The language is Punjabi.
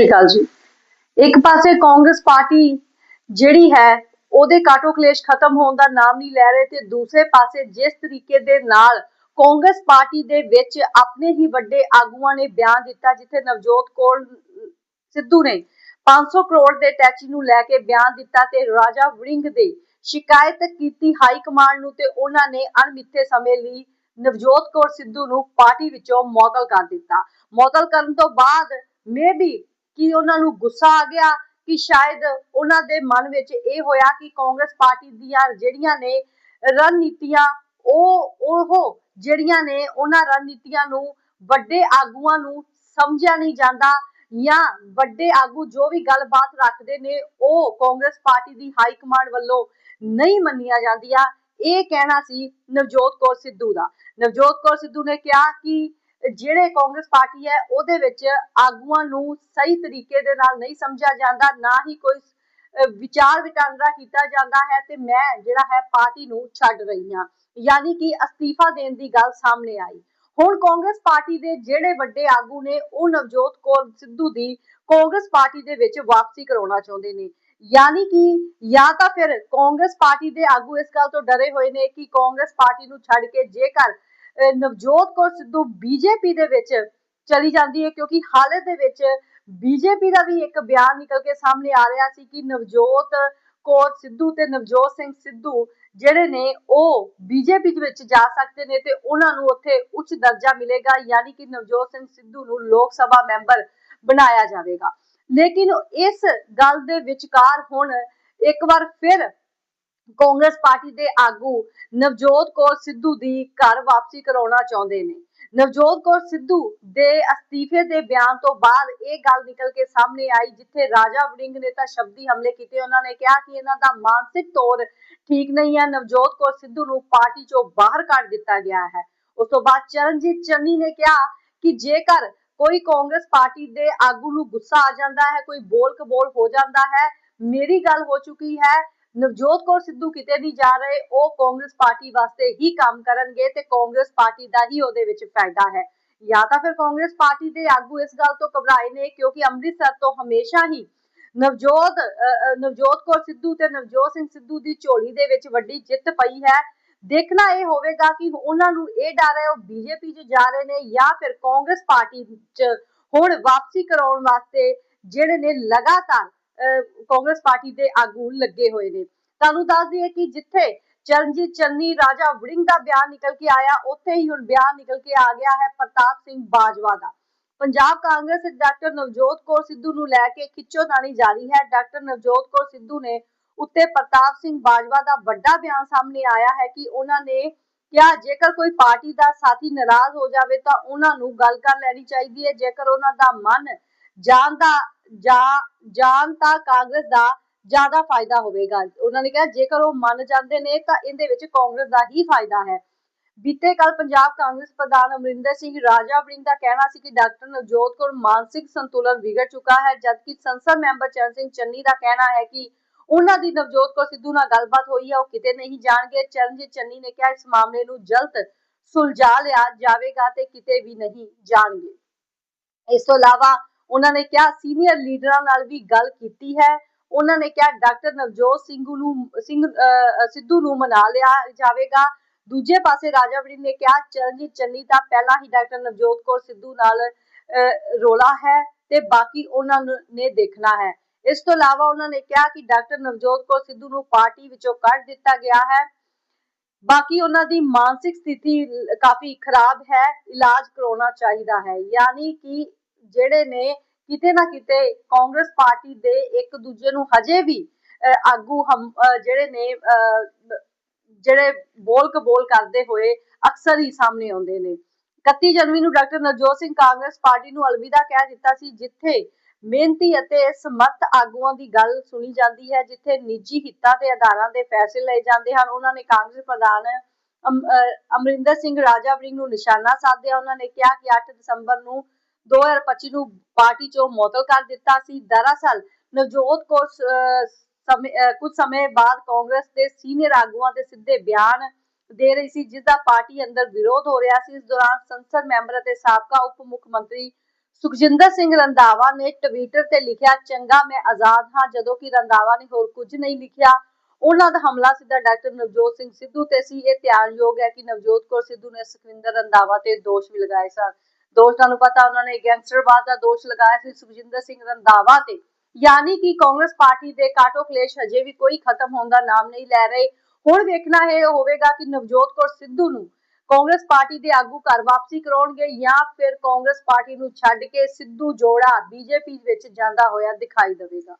ਸ਼੍ਰੀ ਅਕਾਲ ਜੀ। ਇੱਕ ਪਾਸੇ ਕਾਂਗਰਸ ਪਾਰਟੀ ਜਿਹੜੀ ਹੈ, ਉਹਦੇ ਕਾਟੋ ਕਲੇਸ਼ ਖਤਮ ਹੋਣ ਦਾ ਨਾਮ ਨਹੀਂ ਲੈ ਰਹੇ ਤੇ ਦੂਸਰੇ ਪਾਸੇ ਜਿਸ ਤਰੀਕੇ ਦੇ ਨਾਲ ਕਾਂਗਰਸ ਪਾਰਟੀ ਦੇ ਵਿੱਚ ਆਪਣੇ ਹੀ ਵੱਡੇ ਆਗੂਆਂ ਨੇ ਬਿਆਨ ਦਿੱਤਾ, ਜਿੱਥੇ ਨਵਜੋਤ ਕੌਰ ਸਿੱਧੂ ਨੇ 500 ਕਰੋੜ ਦੇ ਟੈਚੀ ਨੂੰ ਲੈ ਕੇ ਬਿਆਨ ਦਿੱਤਾ ਤੇ ਰਾਜਾ ਵੜਿੰਗ ਦੇ ਸ਼ਿਕਾਇਤ ਕੀਤੀ ਹਾਈ ਕਮਾਂਡ ਨੂੰ ਤੇ ਉਹਨਾਂ ਨੇ ਅਣਮਿੱਥੇ ਸਮੇਂ ਲਈ ਨਵਜੋਤ ਕੌਰ ਸਿੱਧੂ ਨੂੰ ਪਾਰਟੀ ਵਿੱਚੋਂ ਮੁਅੱਤਲ ਕਰ ਦਿੱਤਾ। ਮੁਅੱਤਲ ਕਰਨ ਤੋਂ ਬਾਅਦ ਮੇਬੀ ਕਿ ਉਹਨਾਂ ਨੂੰ ਗੁੱਸਾ ਆ ਗਿਆ ਕਿ ਸ਼ਾਇਦ ਉਹਨਾਂ ਦੇ ਮਨ ਵਿੱਚ ਇਹ ਹੋਇਆ ਕਿ ਕਾਂਗਰਸ ਪਾਰਟੀ ਦੀਆਂ ਜਿਹੜੀਆਂ ਨੇ ਰਣਨੀਤੀਆਂ, ਉਹ ਉਹ ਜਿਹੜੀਆਂ ਨੇ ਉਹਨਾਂ ਰਣਨੀਤੀਆਂ ਨੂੰ ਵੱਡੇ ਆਗੂਆਂ ਨੂੰ ਸਮਝਿਆ ਨਹੀਂ ਜਾਂਦਾ ਜਾਂ ਵੱਡੇ ਆਗੂ ਜੋ ਵੀ ਗੱਲਬਾਤ ਰੱਖਦੇ ਨੇ, ਉਹ ਕਾਂਗਰਸ ਪਾਰਟੀ ਦੀ ਹਾਈ ਕਮਾਂਡ ਵੱਲੋਂ ਨਹੀਂ ਮੰਨੀਆਂ ਜਾਂਦੀਆਂ। ਇਹ ਕਹਿਣਾ ਸੀ ਨਵਜੋਤ ਕੌਰ ਸਿੱਧੂ ਦਾ। ਨਵਜੋਤ ਕੌਰ ਸਿੱਧੂ ਨੇ ਕਿਹਾ ਕਿ ਜਿਹੜੇ ਕਾਂਗਰਸ ਪਾਰਟੀ ਹੈ, ਉਹਦੇ ਵਿੱਚ ਆਗੂਆਂ ਨੂੰ ਸਹੀ ਤਰੀਕੇ ਦੇ ਨਾਲ ਨਹੀਂ ਸਮਝਿਆ ਜਾਂਦਾ, ਨਾ ਹੀ ਕੋਈ ਵਿਚਾਰ ਵਟਾਂਦਰਾ ਕੀਤਾ ਜਾਂਦਾ ਹੈ ਤੇ ਮੈਂ ਜਿਹੜਾ ਹੈ ਪਾਰਟੀ ਨੂੰ ਛੱਡ ਰਹੀ ਹਾਂ। ਯਾਨੀ ਕਿ ਅਸਤੀਫਾ ਦੇਣ ਦੀ ਗੱਲ ਸਾਹਮਣੇ ਆਈ। ਹੁਣ ਕਾਂਗਰਸ ਪਾਰਟੀ ਦੇ ਜਿਹੜੇ ਵੱਡੇ ਆਗੂ ਨੇ, ਉਹ ਨਵਜੋਤ ਕੌਰ ਸਿੱਧੂ ਦੀ ਕਾਂਗਰਸ ਪਾਰਟੀ ਦੇ ਵਿੱਚ ਵਾਪਸੀ ਕਰਾਉਣਾ ਚਾਹੁੰਦੇ ਨੇ। ਯਾਨੀ ਕਿ ਜਾਂ ਤਾਂ ਫਿਰ ਕਾਂਗਰਸ ਪਾਰਟੀ ਦੇ ਆਗੂ ਇਸ ਗੱਲ ਤੋਂ ਡਰੇ ਹੋਏ ਨੇ ਕਿ ਕਾਂਗਰਸ ਪਾਰਟੀ ਨੂੰ ਛੱਡ ਕੇ ਜੇਕਰ ਨਵਜੋਤ ਕੌਰ ਸਿੱਧੂ ਬੀਜੇਪੀ ਦੇ ਵਿੱਚ ਚਲੀ ਜਾਂਦੀ ਹੈ ਕਿਉਂਕਿ ਹਾਲੇ ਦੇ ਵਿੱਚ ਬੀਜੇਪੀ ਦਾ ਵੀ ਇੱਕ ਬਿਆਨ ਨਿਕਲ ਕੇ ਸਾਹਮਣੇ ਆ ਰਿਹਾ ਸੀ ਕਿ ਨਵਜੋਤ ਕੌਰ ਸਿੱਧੂ ਤੇ ਨਵਜੋਤ ਸਿੰਘ ਸਿੱਧੂ ਜਿਹੜੇ ਨੇ ਉਹ ਬੀਜੇਪੀ ਦੇ ਵਿੱਚ ਜਾ ਸਕਦੇ ਨੇ ਤੇ ਉਹਨਾਂ ਨੂੰ ਉੱਥੇ ਉੱਚ ਦਰਜਾ ਮਿਲੇਗਾ, ਯਾਨੀ ਕਿ ਨਵਜੋਤ ਸਿੰਘ ਸਿੱਧੂ ਨੂੰ ਲੋਕ ਸਭਾ ਮੈਂਬਰ ਬਣਾਇਆ ਜਾਵੇਗਾ। ਲੇਕਿਨ ਇਸ ਗੱਲ ਦੇ ਵਿਚਕਾਰ ਹੁਣ ਇੱਕ ਵਾਰ ਫਿਰ ਕਾਂਗਰਸ ਪਾਰਟੀ ਦੇ ਆਗੂ ਨਵਜੋਤ ਕੌਰ ਸਿੱਧੂ ਦੀ ਘਰ ਵਾਪਸੀ ਕਰਾਉਣਾ ਚਾਹੁੰਦੇ ਨੇ। ਨਵਜੋਤ ਕੌਰ ਸਿੱਧੂ ਦੇ ਅਸਤੀਫੇ ਦੇ ਬਿਆਨ ਤੋਂ ਬਾਅਦ ਇਹ ਗੱਲ ਨਿਕਲ ਕੇ ਸਾਹਮਣੇ ਆਈ, ਜਿੱਥੇ ਰਾਜਾ ਵੜਿੰਗ ਨੇ ਤਾਂ ਸ਼ਬਦੀ ਹਮਲੇ ਕੀਤੇ। ਉਹਨਾਂ ਨੇ ਕਿਹਾ ਕਿ ਇਹਨਾਂ ਦਾ ਮਾਨਸਿਕ ਤੌਰ ਠੀਕ ਨਹੀਂ ਹੈ। ਨਵਜੋਤ ਕੌਰ ਸਿੱਧੂ ਨੂੰ ਪਾਰਟੀ ਚੋਂ ਬਾਹਰ ਕੱਢ ਦਿੱਤਾ ਗਿਆ ਹੈ। ਉਸ ਤੋਂ ਬਾਅਦ ਚਰਨਜੀਤ ਚੰਨੀ ਨੇ ਕਿਹਾ ਕਿ ਜੇਕਰ ਕੋਈ ਕਾਂਗਰਸ ਪਾਰਟੀ ਦੇ ਆਗੂ ਨੂੰ ਗੁੱਸਾ ਆ ਜਾਂਦਾ ਹੈ, ਕੋਈ ਬੋਲ ਕਬੋਲ ਹੋ ਜਾਂਦਾ ਹੈ, ਮੇਰੀ ਗੱਲ ਹੋ ਚੁੱਕੀ ਹੈ ਨਵਜੋਤ ਕੌਰ ਸਿੱਧੂ ਕਿਤੇ ਨਹੀਂ ਜਾ ਰਹੇ, ਉਹ ਕਾਂਗਰਸ ਪਾਰਟੀ ਵਾਸਤੇ ਹੀ ਕੰਮ ਕਰਨਗੇ ਤੇ ਕਾਂਗਰਸ ਪਾਰਟੀ ਦਾ ਹੀ ਉਹਦੇ ਵਿੱਚ ਫਾਇਦਾ ਹੈ। ਜਾਂ ਤਾਂ ਫਿਰ ਕਾਂਗਰਸ ਪਾਰਟੀ ਦੇ ਆਗੂ ਇਸ ਗੱਲ ਤੋਂ ਘਬਰਾਏ ਨੇ ਕਿਉਂਕਿ ਅੰਮ੍ਰਿਤਸਰ ਤੋਂ ਹਮੇਸ਼ਾ ਹੀ ਨਵਜੋਤ ਨਵਜੋਤ ਕੌਰ ਸਿੱਧੂ ਤੇ ਨਵਜੋਤ ਸਿੰਘ ਸਿੱਧੂ ਦੀ ਝੋਲੀ ਦੇ ਵਿੱਚ ਵੱਡੀ ਜਿੱਤ ਪਈ ਹੈ। ਦੇਖਣਾ ਇਹ ਹੋਵੇਗਾ ਕਿ ਉਹਨਾਂ ਨੂੰ ਇਹ ਡਰ ਹੈ, ਉਹ ਬੀਜੇਪੀ 'ਚ ਜਾ ਰਹੇ ਨੇ ਜਾਂ ਫਿਰ ਕਾਂਗਰਸ ਪਾਰਟੀ 'ਚ ਹੁਣ ਵਾਪਸੀ ਕਰਾਉਣ ਵਾਸਤੇ ਜਿਹੜੇ ਨੇ ਲਗਾਤਾਰ ਕਾਂਗਰਸ ਪਾਰਟੀ ਦੇ ਆਗੂ ਲੱਗੇ ਹੋਏ ਨੇ। ਤੁਹਾਨੂੰ ਦੱਸ ਦਈਏ ਕਿ ਜਿੱਥੇ ਚਰਨਜੀਤ ਚੰਨੀ ਰਾਜਾ ਵੜਿੰਗ ਦਾ ਬਿਆਨ ਨਿਕਲ ਕੇ ਆਇਆ, ਉੱਥੇ ਹੀ ਹੁਣ ਬਿਆਨ ਨਿਕਲ ਕੇ ਆ ਗਿਆ ਹੈ ਪ੍ਰਤਾਪ ਸਿੰਘ ਬਾਜਵਾ ਦਾ। ਪੰਜਾਬ ਕਾਂਗਰਸ ਡਾਕਟਰ ਨਵਜੋਤ ਕੌਰ ਸਿੱਧੂ ਨੂੰ ਲੈ ਕੇ ਖਿੱਚੋਤਾਣੀ ਜਾਰੀ ਹੈ। ਡਾਕਟਰ ਨਵਜੋਤ ਕੌਰ ਸਿੱਧੂ ਨੇ ਉੱਤੇ ਪ੍ਰਤਾਪ ਸਿੰਘ ਬਾਜਵਾ ਦਾ ਵੱਡਾ ਬਿਆਨ ਸਾਹਮਣੇ ਆਇਆ ਹੈ ਕਿ ਉਹਨਾਂ ਨੇ ਕਿਹਾ, ਜੇਕਰ ਕੋਈ ਪਾਰਟੀ ਦਾ ਸਾਥੀ ਨਾਰਾਜ਼ ਹੋ ਜਾਵੇ ਤਾਂ ਉਹਨਾਂ ਨੂੰ ਗੱਲ ਕਰ ਲੈਣੀ ਚਾਹੀਦੀ ਹੈ। ਜੇਕਰ ਉਹਨਾਂ ਦਾ ਮਨ ਜਾਣ ਦਾ ਜਾਣ ਤਾਂ ਕਾਂਗਰਸ ਦਾ ਜ਼ਿਆਦਾ ਫਾਇਦਾ ਹੋਵੇਗਾ। ਉਹਨਾਂ ਨੇ ਕਿਹਾ, ਜੇਕਰ ਉਹ ਮੰਨ ਜਾਂਦੇ ਨੇ, ਤਾਂ ਇਹਦੇ ਵਿੱਚ ਕਾਂਗਰਸ ਦਾ ਹੀ ਫਾਇਦਾ ਹੈ। ਬੀਤੇ ਕੱਲ ਪੰਜਾਬ ਕਾਂਗਰਸ ਪ੍ਰਧਾਨ ਅਮਰਿੰਦਰ ਸਿੰਘ ਰਾਜਾ ਵੜਿੰਗ ਦਾ ਕਹਿਣਾ ਸੀ ਕਿ ਡਾਕਟਰ ਨਵਜੋਤ ਕੌਰ ਮਾਨਸਿਕ ਸੰਤੁਲਨ ਵਿਗੜ ਚੁੱਕਾ ਹੈ, ਜਦਕਿ ਸੰਸਦ ਮੈਂਬਰ ਚਰਨ ਸਿੰਘ ਚੰਨੀ ਦਾ ਕਹਿਣਾ ਹੈ ਕਿ ਉਹਨਾਂ ਦੀ ਨਵਜੋਤ ਕੌਰ ਸਿੱਧੂ ਨਾਲ ਗੱਲਬਾਤ ਹੋਈ ਹੈ, ਉਹ ਕਿਤੇ ਨਹੀਂ ਜਾਣਗੇ। ਚਰਨਜੀਤ ਚੰਨੀ ਨੇ ਕਿਹਾ, ਇਸ ਮਾਮਲੇ ਨੂੰ ਜਲਦ ਸੁਲਝਾ ਲਿਆ ਜਾਵੇਗਾ ਤੇ ਕਿਤੇ ਵੀ ਨਹੀਂ ਜਾਣਗੇ। ਇਸ ਤੋਂ ਇਲਾਵਾ ਉਹਨਾਂ ਨੇ ਕਿਹਾ ਸੀਨੀਅਰ ਲੀਡਰਾਂ ਨਾਲ ਵੀ ਗੱਲ ਕੀਤੀ ਹੈ। ਉਹਨਾਂ ਨੇ ਕਿਹਾ ਡਾਕਟਰ ਨਵਜੋਤ ਸਿੰਘ ਨੂੰ, ਸਿੰਘ ਸਿੱਧੂ ਨੂੰ ਮਨਾ ਲਿਆ ਜਾਵੇਗਾ। ਦੂਜੇ ਪਾਸੇ ਰਾਜਾ ਵੜਿੰਗ ਨੇ ਕਿਹਾ, ਚਰਨਜੀਤ ਚੰਨੀ ਤਾਂ ਪਹਿਲਾਂ ਹੀ ਡਾਕਟਰ ਨਵਜੋਤ ਕੌਰ ਸਿੱਧੂ ਨਾਲ ਰੋਲਾ ਹੈ ਤੇ ਬਾਕੀ ਉਹਨਾਂ ਨੂੰ- ਨੇ ਦੇਖਣਾ ਹੈ। ਇਸ ਤੋਂ ਇਲਾਵਾ ਉਹਨਾਂ ਨੇ ਕਿਹਾ ਕਿ ਡਾਕਟਰ ਨਵਜੋਤ ਕੌਰ ਸਿੱਧੂ ਨੂੰ ਪਾਰਟੀ ਵਿੱਚੋਂ ਕੱਢ ਦਿੱਤਾ ਗਿਆ ਹੈ। ਬਾਕੀ ਉਹਨਾਂ ਦੀ ਮਾਨਸਿਕ ਸਥਿਤੀ ਕਾਫੀ ਖਰਾਬ ਹੈ। ਇਲਾਜ ਕਰਾਉਣਾ ਚਾਹੀਦਾ ਹੈ। ਯਾਨੀ ਕਿ ਜਿਹੜੇ ਨੇ ਕਿਤੇ ਨਾ ਕਿਤੇ ਕਾਂਗਰਸ ਪਾਰਟੀ ਦੇ ਇੱਕ ਦੂਜੇ ਨੂੰ ਹਜੇ ਵੀ ਆਗੂ ਹਮ ਜਿਹੜੇ ਨੇ ਜਿਹੜੇ ਬੋਲ ਕਬੋਲ ਕਰਦੇ ਹੋਏ ਅਕਸਰ ਹੀ ਸਾਹਮਣੇ ਆਉਂਦੇ ਨੇ। 31 ਜਨਵਰੀ ਨੂੰ ਡਾਕਟਰ ਨਵਜੋਤ ਸਿੰਘ ਕਾਂਗਰਸ ਪਾਰਟੀ ਨੂੰ ਅਲਵਿਦਾ ਕਹਿ ਦਿੱਤਾ ਸੀ, ਜਿੱਥੇ ਮਿਹਨਤੀ ਅਤੇ ਸਮਰਥ ਆਗੂਆਂ ਦੀ ਗੱਲ ਸੁਣੀ ਜਾਂਦੀ ਹੈ, ਜਿੱਥੇ ਨਿੱਜੀ ਹਿੱਤਾਂ ਤੇ ਆਧਾਰਾਂ ਦੇ ਫੈਸਲੇ ਲਏ ਜਾਂਦੇ ਹਨ। ਉਹਨਾਂ ਨੇ ਕਾਂਗਰਸ ਪ੍ਰਧਾਨ ਅਮਰਿੰਦਰ ਸਿੰਘ ਰਾਜਾ ਵੜਿੰਗ ਨੂੰ ਨਿਸ਼ਾਨਾ ਸਾਧਿਆ। ਉਹਨਾਂ ਨੇ ਕਿਹਾ ਕਿ 8 ਦਸੰਬਰ ਨੂੰ 2025 ਨੂੰ ਪਾਰਟੀ ਚੋਂ ਮੁਅੱਤਲ ਕਰ ਦਿੱਤਾ ਸੀ। ਦਰਅਸਲ ਨਵਜੋਤ ਕੌਰ ਕੁਝ ਸਮੇਂ ਬਾਅਦ ਕਾਂਗਰਸ ਦੇ ਸੀਨੀਅਰ ਆਗੂਆਂ ਦੇ ਸਿੱਧੇ ਬਿਆਨ ਦੇ ਰਹੀ ਸੀ, ਜਿਸ ਦਾ ਪਾਰਟੀ ਅੰਦਰ ਵਿਰੋਧ ਹੋ ਰਿਹਾ ਸੀ। ਇਸ ਦੌਰਾਨ ਸੰਸਦ ਮੈਂਬਰ ਅਤੇ ਸਾਬਕਾ ਉਪ ਮੁੱਖ ਮੰਤਰੀ ਸੁਖਜਿੰਦਰ ਸਿੰਘ ਰੰਧਾਵਾ ਨੇ ਟਵਿੱਟਰ ਤੇ ਲਿਖਿਆ, ਚੰਗਾ, ਮੈਂ ਆਜ਼ਾਦ ਹਾਂ। ਜਦੋਂ ਕਿ ਰੰਧਾਵਾ ਨੇ ਹੋਰ ਕੁਝ ਨਹੀਂ ਲਿਖਿਆ। ਉਹਨਾਂ ਦਾ ਹਮਲਾ ਸਿੱਧਾ ਡਾਕਟਰ ਨਵਜੋਤ ਸਿੰਘ ਸਿੱਧੂ ਤੇ ਸੀ। ਇਹ ਧਿਆਨਯੋਗ ਹੈ ਕਿ ਨਵਜੋਤ ਕੌਰ ਸਿੱਧੂ ਨੇ ਸੁਖਵਿੰਦਰ ਰੰਧਾਵਾ ਤੇ ਦੋਸ਼ ਵੀ ਲਗਾਏ ਸਨ। ਦੋਸ਼ ਤੁਹਾਨੂੰ ਪਤਾ ਉਹਨਾਂ ਨੇ ਗੈਂਗਸਟਰਵਾਦ ਦਾ ਦੋਸ਼ ਲਗਾਇਆ ਸੀ ਸੁਖਜਿੰਦਰ ਸਿੰਘ ਰੰਧਾਵਾ ਤੇ। ਯਾਨੀ ਕਿ ਕਾਂਗਰਸ ਪਾਰਟੀ ਦੇ ਕਾਟੋ ਕਲੇਸ਼ ਹਜੇ ਵੀ ਕੋਈ ਖਤਮ ਹੋਣ ਦਾ ਨਾਮ ਨਹੀਂ ਲੈ ਰਹੇ। ਹੁਣ ਵੇਖਣਾ ਇਹ ਹੋਵੇਗਾ ਕਿ ਨਵਜੋਤ ਕੌਰ ਸਿੱਧੂ ਨੂੰ ਕਾਂਗਰਸ ਪਾਰਟੀ ਦੇ ਆਗੂ ਘਰ ਵਾਪਸੀ ਕਰਾਉਣਗੇ ਜਾਂ ਫਿਰ ਕਾਂਗਰਸ ਪਾਰਟੀ ਨੂੰ ਛੱਡ ਕੇ ਸਿੱਧੂ ਜੋੜਾ ਬੀਜੇਪੀ ਵਿੱਚ ਜਾਂਦਾ ਹੋਇਆ ਦਿਖਾਈ ਦੇਵੇਗਾ।